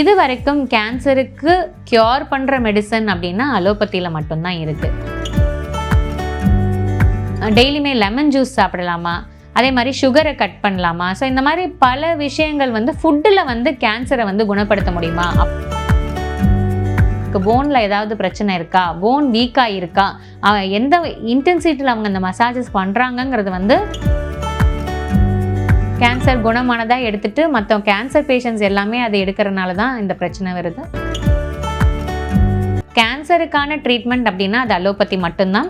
இது வரைக்கும் கேன்சருக்கு க்யூர் பண்ணுற மெடிசன் அப்படின்னா அலோபத்தியில் மட்டும்தான் இருக்குது டெய்லியுமே லெமன் ஜூஸ் சாப்பிடலாமா? அதே மாதிரி சுகரை கட் பண்ணலாமா? ஸோ இந்த மாதிரி பல விஷயங்கள் வந்து ஃபுட்டில் வந்து கேன்சரை வந்து குணப்படுத்த முடியுமா? போனில் ஏதாவது பிரச்சனை இருக்கா? போன் வீக்காக இருக்கா? எந்த இன்டென்சிட்டியில் அவங்க அந்த மசாஜஸ் பண்ணுறாங்கங்கிறது வந்து கேன்சர் குணமானதாக எடுத்துட்டு மற்ற கேன்சர் பேஷண்ட்ஸ் எல்லாமே அதை எடுக்கிறனால தான் இந்த பிரச்சனை வருது. கேன்சருக்கான ட்ரீட்மெண்ட் அப்படின்னா அது அலோபதி மட்டும்தான்.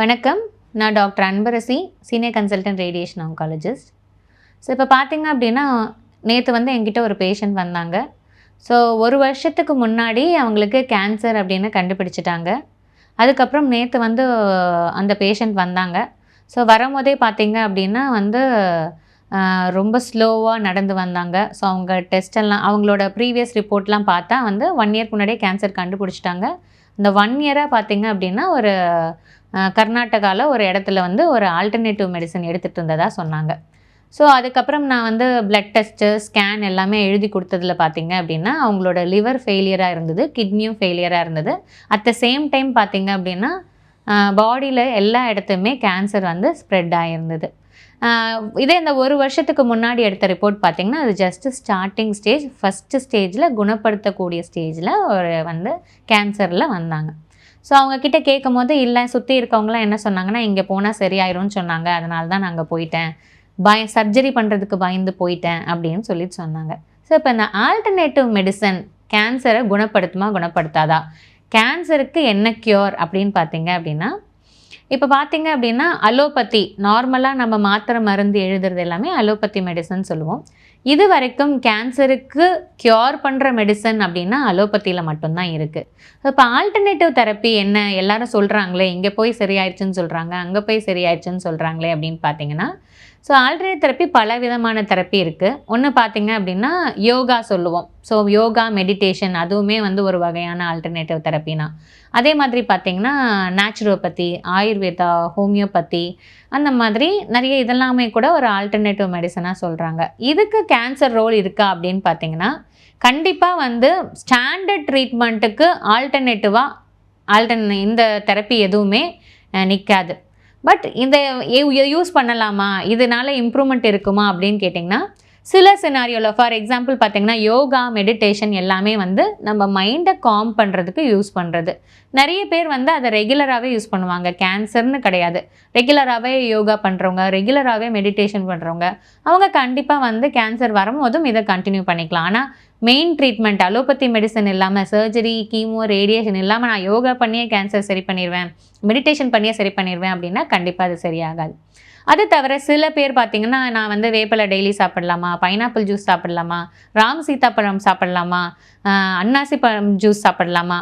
வணக்கம். நான் doctor Anbarasi senior consultant radiation oncologist so இப்போ பார்த்தீங்க அப்படின்னா நேற்று வந்து எங்கிட்ட ஒரு பேஷண்ட் வந்தாங்க. ஸோ ஒரு வருஷத்துக்கு முன்னாடி அவங்களுக்கு கேன்சர் அப்படின்னு கண்டுபிடிச்சிட்டாங்க. அதுக்கப்புறம் நேற்று வந்து அந்த பேஷண்ட் வந்தாங்க. ஸோ வரும்போதே பார்த்தீங்க அப்படின்னா வந்து ரொம்ப ஸ்லோவாக நடந்து வந்தாங்க. ஸோ அவங்க டெஸ்டெல்லாம் அவங்களோட ப்ரீவியஸ் ரிப்போர்ட்லாம் பார்த்தா வந்து ஒன் இயர்க்கு முன்னாடியே கேன்சர் கண்டுபிடிச்சிட்டாங்க. இந்த ஒன் இயராக பார்த்தீங்க அப்படின்னா ஒரு கர்நாடகாவில் ஒரு இடத்துல வந்து ஒரு ஆல்டர்னேட்டிவ் மெடிசன் எடுத்துகிட்டு இருந்ததாக சொன்னாங்க. ஸோ அதுக்கப்புறம் நான் வந்து பிளட் டெஸ்ட்டு ஸ்கேன் எல்லாமே எழுதி கொடுத்ததில் பார்த்தீங்க அப்படின்னா அவங்களோட லிவர் ஃபெயிலியராக இருந்தது கிட்னியும் ஃபெயிலியராக இருந்தது. அட் த சேம் டைம் பார்த்தீங்க அப்படின்னா பாடியில் எல்லா இடத்துமே கேன்சர் வந்து ஸ்ப்ரெட் ஆகிருந்தது இதே இந்த ஒரு வருஷத்துக்கு முன்னாடி எடுத்த ரிப்போர்ட் பார்த்தீங்கன்னா அது ஜஸ்ட் ஸ்டார்டிங் ஸ்டேஜ் ஃபஸ்ட்டு ஸ்டேஜில் குணப்படுத்தக்கூடிய ஸ்டேஜில் ஒரு வந்து கேன்சரில் வந்தாங்க. ஸோ அவங்கக்கிட்ட கேட்கும் போது இல்லை சுற்றி இருக்கவங்களாம் என்ன சொன்னாங்கன்னா இங்கே போனால் சரியாயிரும்னு சொன்னாங்க. அதனால தான் நாங்கள் போயிட்டேன். பய சர்ஜரி பண்ணுறதுக்கு பயந்து போயிட்டேன் அப்படின்னு சொல்லிட்டு சொன்னாங்க. ஸோ இப்போ இந்த ஆல்டர்னேட்டிவ் மெடிசன் கேன்சரை குணப்படுத்துமா குணப்படுத்தாதா? கேன்சருக்கு என்ன க்யூர் அப்படின்னு பார்த்தீங்க அப்படின்னா இப்போ பார்த்தீங்க அப்படின்னா அலோபதி நார்மலாக நம்ம மாத்திரை மருந்து எழுதுறது எல்லாமே அலோபதி மெடிசன் சொல்லுவோம். இது வரைக்கும் கேன்சருக்கு க்யூர் பண்ணுற மெடிசன் அப்படின்னா அலோபதியில் மட்டும்தான் இருக்குது இப்போ ஆல்டர்னேட்டிவ் தெரப்பி என்ன? எல்லாரும் சொல்கிறாங்களே இங்கே போய் சரியாயிடுச்சுன்னு சொல்கிறாங்க அங்கே போய் சரியாயிடுச்சுன்னு சொல்கிறாங்களே அப்படின்னு பார்த்தீங்கன்னா ஸோ ஆல்டர்னேட் தெரப்பி பல விதமான தெரப்பி இருக்குது ஒன்று பார்த்தீங்க அப்படின்னா யோகா சொல்லுவோம். ஸோ யோகா மெடிடேஷன் அதுவுமே வந்து ஒரு வகையான ஆல்டர்னேட்டிவ் தெரப்பினா அதே மாதிரி பார்த்தீங்கன்னா நேச்சுரோபதி ஆயுர்வேதா ஹோமியோபதி அந்த மாதிரி நிறைய இதெல்லாமே கூட ஒரு ஆல்டர்னேட்டிவ் மெடிசனாக சொல்கிறாங்க இதுக்கு கேன்சர் ரோல் இருக்கா அப்படின்னு பார்த்தீங்கன்னா கண்டிப்பாக வந்து ஸ்டாண்டர்ட் ட்ரீட்மெண்ட்டுக்கு ஆல்டர்னேட்டிவாக ஆல்டர்னே இந்த தெரப்பி எதுவுமே நிற்காது பட் இந்த யூஸ் பண்ணலாமா? இதனால இம்ப்ரூவ்மெண்ட் இருக்குமா? அப்படின்னு கேட்டிங்கன்னா சில சினாரியோவில் ஃபார் எக்ஸாம்பிள் பார்த்திங்கன்னா யோகா மெடிடேஷன் எல்லாமே வந்து நம்ம மைண்டை காம் பண்ணுறதுக்கு யூஸ் பண்ணுறது நிறைய பேர் வந்து அதை ரெகுலராகவே யூஸ் பண்ணுவாங்க. கேன்சர்னு கிடையாது. ரெகுலராகவே யோகா பண்ணுறவங்க ரெகுலராகவே மெடிடேஷன் பண்ணுறவங்க அவங்க கண்டிப்பாக வந்து கேன்சர் வரும்போதும் இதை கண்டினியூ பண்ணிக்கலாம். ஆனால் மெயின் ட்ரீட்மெண்ட் அலோபதி மெடிசன் இல்லாமல் சர்ஜரி கீமோ ரேடியேஷன் இல்லாமல் நான் யோகா பண்ணியே கேன்சர் சரி பண்ணிடுவேன் மெடிடேஷன் பண்ணியே சரி பண்ணிடுவேன் அப்படின்னா கண்டிப்பாக அது சரியாகாது. அது தவிர சில பேர் பார்த்தீங்கன்னா நான் வந்து வேப்பிலை டெய்லி சாப்பிடலாமா பைனாப்பிள் ஜூஸ் சாப்பிடலாமா ராம் சீதாப்பழம் சாப்பிடலாமா அன்னாசி பழம் ஜூஸ் சாப்பிடலாமா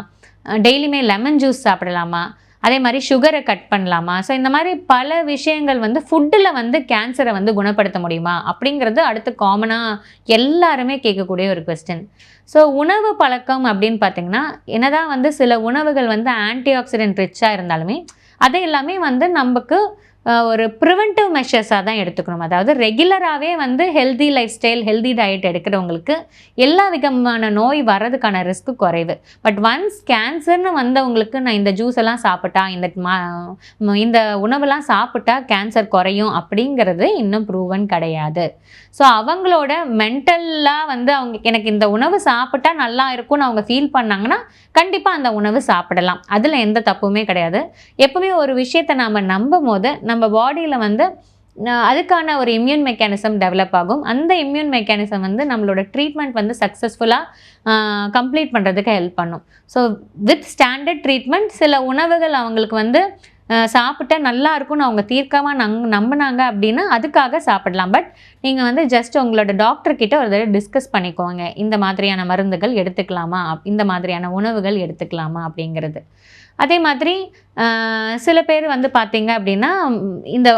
டெய்லியுமே லெமன் ஜூஸ் சாப்பிடலாமா அதே மாதிரி சுகரை கட் பண்ணலாமா? ஸோ இந்த மாதிரி பல விஷயங்கள் வந்து ஃபுட்டில் வந்து கேன்சரை வந்து குணப்படுத்த முடியுமா? அப்படிங்கிறது அடுத்து காமனாக எல்லாருமே கேட்கக்கூடிய ஒரு கொஸ்டின் ஸோ உணவு பழக்கம் அப்படின்னு பார்த்தீங்கன்னா என்னதான் வந்து சில உணவுகள் வந்து ஆன்டி ஆக்சிடென்ட் ரிச்சாக இருந்தாலுமே அது எல்லாமே வந்து நமக்கு ஒரு ப்ரிவென்டிவ் மெஷர்ஸாக தான் எடுத்துக்கணும். அதாவது ரெகுலராகவே வந்து healthy lifestyle healthy diet எடுக்கிறவங்களுக்கு எல்லா விதமான நோய் வர்றதுக்கான ரிஸ்க்கு குறைவு. பட் ஒன்ஸ் கேன்சர்னு வந்தவங்களுக்கு நான் இந்த ஜூஸ் எல்லாம் சாப்பிட்டா இந்த மா- இந்த உணவெல்லாம் சாப்பிட்டா கேன்சர் குறையும் அப்படிங்கிறது இன்னும் ப்ரூவன் கிடையாது. ஸோ அவங்களோட மென்டலாக வந்து அவங்க எனக்கு இந்த உணவு சாப்பிட்டா நல்லா இருக்கும்னு அவங்க ஃபீல் பண்ணாங்கன்னா கண்டிப்பாக அந்த உணவு சாப்பிடலாம். அதில் எந்த தப்புமே கிடையாது. எப்பவுமே ஒரு விஷயத்தை நாம் நம்பும் போது நம்ம பாடியில் வந்து அதுக்கான ஒரு இம்யூன் மெக்கானிசம் டெவலப் ஆகும். அந்த இம்யூன் மெக்கானிசம் வந்து நம்மளோட ட்ரீட்மெண்ட் வந்து சக்ஸஸ்ஃபுல்லாக கம்ப்ளீட் பண்ணுறதுக்கு ஹெல்ப் பண்ணும். ஸோ வித் ஸ்டாண்டர்ட் ட்ரீட்மெண்ட் சில உணவுகள் அவங்களுக்கு வந்து சாப்பிட்டா நல்லா இருக்கும்னு அவங்க தீர்க்கமாக நங் நம்பினாங்க அப்படின்னா அதுக்காக சாப்பிடலாம். பட் நீங்கள் வந்து ஜஸ்ட் உங்களோட டாக்டர்கிட்ட ஒரு தடவை டிஸ்கஸ் பண்ணிக்கோங்க. இந்த மாதிரியான மருந்துகள் எடுத்துக்கலாமா? இந்த மாதிரியான உணவுகள் எடுத்துக்கலாமா? அப்படிங்கிறது. அதே மாதிரி சில பேர் வந்து பார்த்தீங்க அப்படின்னா இந்த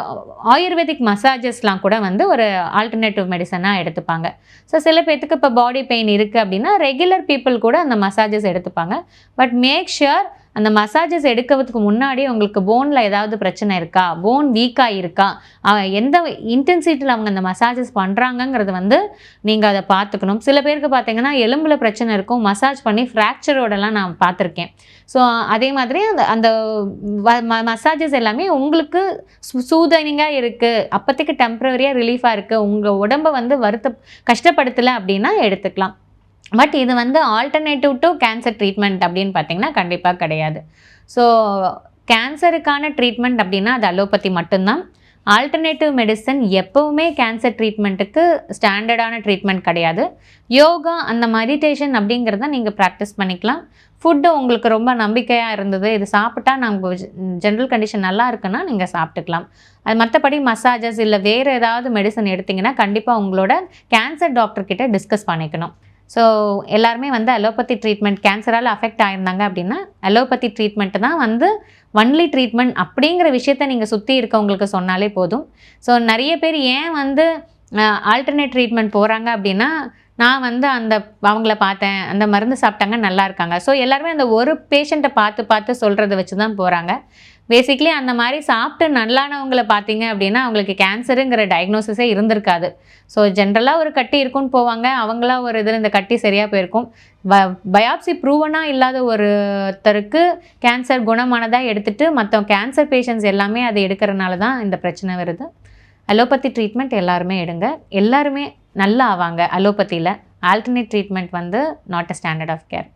ஆயுர்வேதிக் மசாஜஸ்லாம் கூட வந்து ஒரு ஆல்டர்னேட்டிவ் மெடிசனாக எடுத்துப்பாங்க. ஸோ சில பேர்த்துக்கு இப்போ பாடி பெயின் இருக்குது அப்படின்னா ரெகுலர் பீப்புள் கூட அந்த மசாஜஸ் எடுத்துப்பாங்க. பட் மேக் ஷுர் அந்த மசாஜஸ் எடுக்கிறதுக்கு முன்னாடி உங்களுக்கு போனில் ஏதாவது பிரச்சனை இருக்கா? போன் வீக்காக இருக்கா எந்த இன்டென்சிட்டியில் அவங்க அந்த மசாஜஸ் பண்ணுறாங்கங்கிறது வந்து நீங்கள் அதை பார்த்துக்கணும். சில பேருக்கு பார்த்தீங்கன்னா எலும்பில் பிரச்சனை இருக்கும். மசாஜ் பண்ணி ஃப்ராக்சரோடலாம் நான் பார்த்துருக்கேன். ஸோ அதே மாதிரி அந்த அந்த மசாஜஸ் எல்லாமே உங்களுக்கு சூதனிங்காக இருக்குது அப்போதைக்கு டெம்ப்ரவரியாக ரிலீஃபாக இருக்குது உங்கள் உடம்பை வந்து வருத்த கஷ்டப்படுத்தலை அப்படின்னா எடுத்துக்கலாம். பட் இது வந்து ஆல்டர்னேட்டிவ் டு கேன்சர் ட்ரீட்மெண்ட் அப்படின்னு பார்த்தீங்கன்னா கண்டிப்பாக கிடையாது. ஸோ கேன்சருக்கான ட்ரீட்மெண்ட் அப்படின்னா அது அலோபதி மட்டும்தான். ஆல்டர்னேட்டிவ் மெடிசன் எப்போவுமே கேன்சர் ட்ரீட்மெண்ட்டுக்கு ஸ்டாண்டர்டான ட்ரீட்மெண்ட் கிடையாது. யோகா அந்த மெடிடேஷன் அப்படிங்கிறத நீங்கள் ப்ராக்டிஸ் பண்ணிக்கலாம். ஃபுட்டு உங்களுக்கு ரொம்ப நம்பிக்கையாக இருந்தது. இது சாப்பிட்டா நம்ம ஜென்ரல் கண்டிஷன் நல்லா இருக்குன்னா நீங்கள் சாப்பிட்டுக்கலாம். அது மற்றபடி மசாஜஸ் இல்லை வேறு ஏதாவது மெடிசன் எடுத்திங்கன்னா கண்டிப்பாக உங்களோட கேன்சர் டாக்டர்கிட்ட டிஸ்கஸ் பண்ணிக்கணும். ஸோ எல்லாருமே வந்து அலோபதி ட்ரீட்மெண்ட் கேன்சரால் அஃபெக்ட் ஆயிருந்தாங்க அப்படின்னா அலோபதி ட்ரீட்மெண்ட்டு தான் வந்து ஒன்லி ட்ரீட்மெண்ட் அப்படிங்கிற விஷயத்த நீங்கள் சுற்றி இருக்கவங்களுக்கு சொன்னாலே போதும். ஸோ நிறைய பேர் ஏன் வந்து ஆல்டர்னேட் ட்ரீட்மெண்ட் போகிறாங்க அப்படின்னா நான் வந்து அந்த அவங்கள பார்த்தேன் அந்த மருந்து சாப்பிட்டாங்க நல்லா இருக்காங்க. ஸோ எல்லாருமே அந்த ஒரு பேஷண்ட்டை பார்த்து பார்த்து சொல்கிறத வச்சு தான் போகிறாங்க பேசிக்லி அந்த மாதிரி சாப்பிட்டு நல்லானவங்களை பார்த்தீங்க அப்படின்னா அவங்களுக்கு கேன்சருங்கிற டயக்னோசிஸே இருந்திருக்காது. ஸோ ஜென்ரலாக ஒரு கட்டி இருக்குன்னு போவாங்க. அவங்களா ஒரு இதில் இந்த கட்டி சரியாக போயிருக்கும். ப பயாப்சி ப்ரூவனாக இல்லாத ஒருத்தருக்கு கேன்சர் குணமானதாக எடுத்துகிட்டு மற்ற கேன்சர் பேஷண்ட்ஸ் எல்லாமே அதை எடுக்கிறனால தான் இந்த பிரச்சனை வருது. அலோபதி ட்ரீட்மெண்ட் எல்லாருமே எடுங்க. எல்லாருமே நல்லா ஆவாங்க அலோபதியில் ஆல்டர்னேட் ட்ரீட்மெண்ட் வந்து not a standard of care